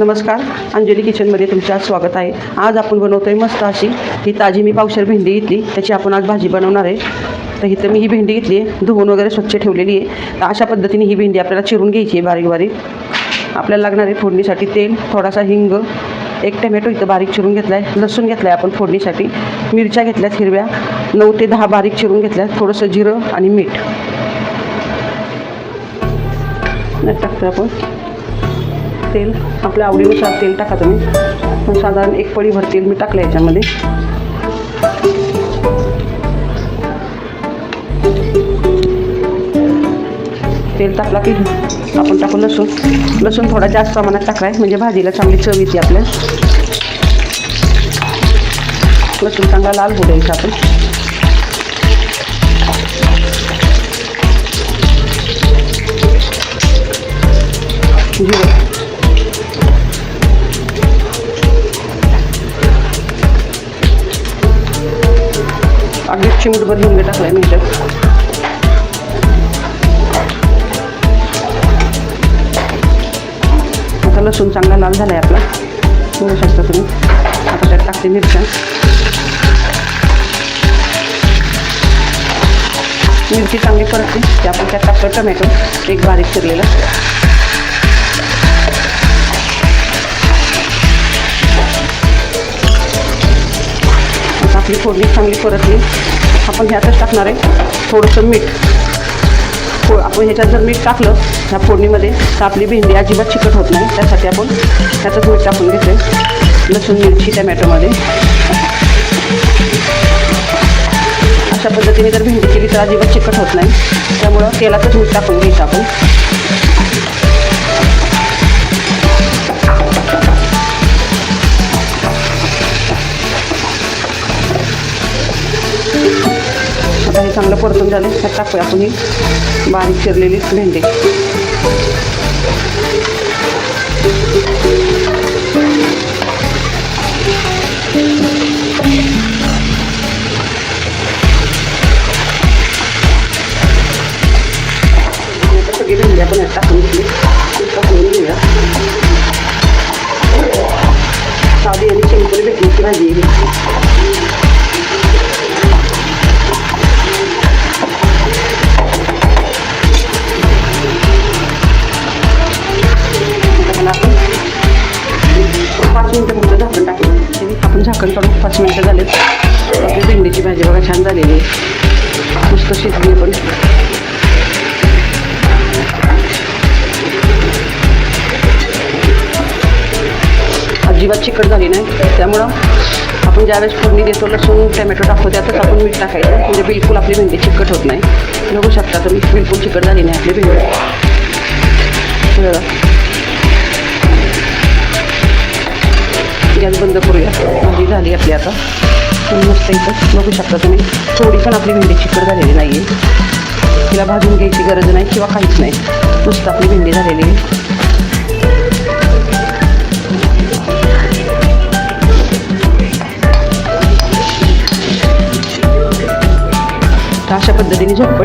नमस्कार. अंजली किचनमध्ये तुमचं आज स्वागत आहे. आज आपण बनवतो आहे मस्त अशी ही ताजी मी पावशर भेंडी घेतली. त्याची आपण आज भाजी बनवणार आहे. तर इथं मी ही भेंडी घेतली आहे. धुवून वगैरे स्वच्छ ठेवलेली आहे. तर अशा पद्धतीने ही भेंडी आपल्याला चिरून घ्यायची आहे बारीक बारीक. आपल्याला लागणार आहे फोडणीसाठी तेल थोडासा हिंग एक टमॅटो इथं बारीक चिरून घेतला आहे लसूण घेतला आहे आपण फोडणीसाठी मिरच्या घेतल्यात हिरव्या नऊ ते दहा बारीक चिरून घेतल्या थोडंसं जिरं आणि मीठ. टाकतो आपण. तेल आपल्या आवडीनुसार तेल टाका तुम्ही. साधारण एक पळीभर तेल मी टाकलं याच्यामध्ये. तेल टाकला की आपण टाकू लसूण. लसूण थोडा जास्त प्रमाणात टाकलाय म्हणजे भाजीला चांगली चव येते आपल्या. लसूण चांगला लाल होऊ द्यायचा आपण. अगदी चिमूटभर हिंग टाकलाय मी त्यात आता लसूण चांगला लाल झाला आहे आपला. बघू शकता तुम्ही. आता त्यात टाकते मिरच्या. मिरची चांगली परतली. ते आपण त्यात टाकतो टमॅटो. एक बारीक चिरलेला. आपली फोडणी चांगली परतली. आपण ह्यातच टाकणार आहे. थोडंसं मीठ. फो आपण ह्याच्यात जर मीठ टाकलं ह्या फोडणीमध्ये तर आपली भेंडी अजिबात चिकट होत नाही. त्यासाठी आपण ह्यातच मीठ टाकून घेतलं लसूण मिरची टमॅटोमध्ये. अशा पद्धतीने जर भेंडी केली तर अजिबात चिकट होत नाही. त्यामुळं तेलाचंच मीठ टाकून घ्यायचं आपण. आता हे चांगलं परतून झालं त्यात टाकूया आपण ही बारीक चिरलेली भेंडी. आता सगळी भेंडी आपण यात टाकून घेतली. टाकून घेऊया. साधी आणि सिंपल भेटण्याची भाजी पाच मिनटं झाकण टाकलं. तरी आपण झाकण काढून पाच मिनटं झाले आपली भेंडीची भाजी बघा छान झालेली आहे. मस्त शिजली पण. अजिबात चिकट झाली नाही. त्यामुळं आपण ज्यावेळेस फोडणी देतो लसूण टोमॅटो टाकतो त्यातच आपण मीठ टाकायचं. म्हणजे बिलकुल आपली भेंडी चिकट होत नाही. बघू शकता तुम्ही बिलकुल चिकट झाली नाही आपली भेंडी. गॅस बंद करूया. भाजी झाली आपली आता. मस्त इथं बघू शकता तुम्ही. थोडी पण आपली भेंडी चिकट झालेली नाही आहे तिला भाजून घ्यायची गरज नाही किंवा काहीच नाही. नुसतं आपली भेंडी झालेली आहे.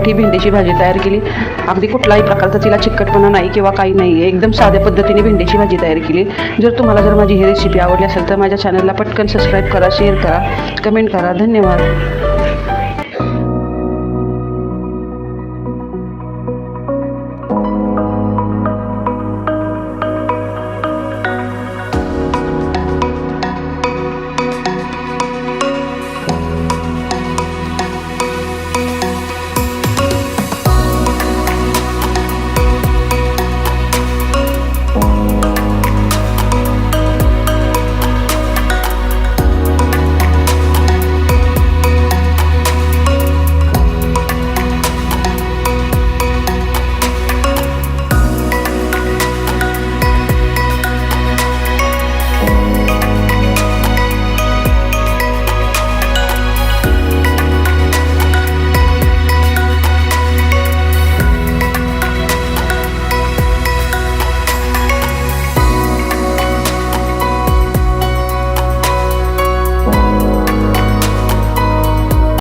ही भेंडीची भाजी तयार केली. अगदी कुठलाही प्रकारचा तिला चिकटपणा नाही किंवा काही नाही. आहे एकदम साध्या पद्धतीने भेंडीची भाजी तयार केली. जर तुम्हाला जर माझी ही रेसिपी आवडली असेल तर माझ्या चॅनलला पटकन सबस्क्राईब करा शेअर करा कमेंट करा. धन्यवाद.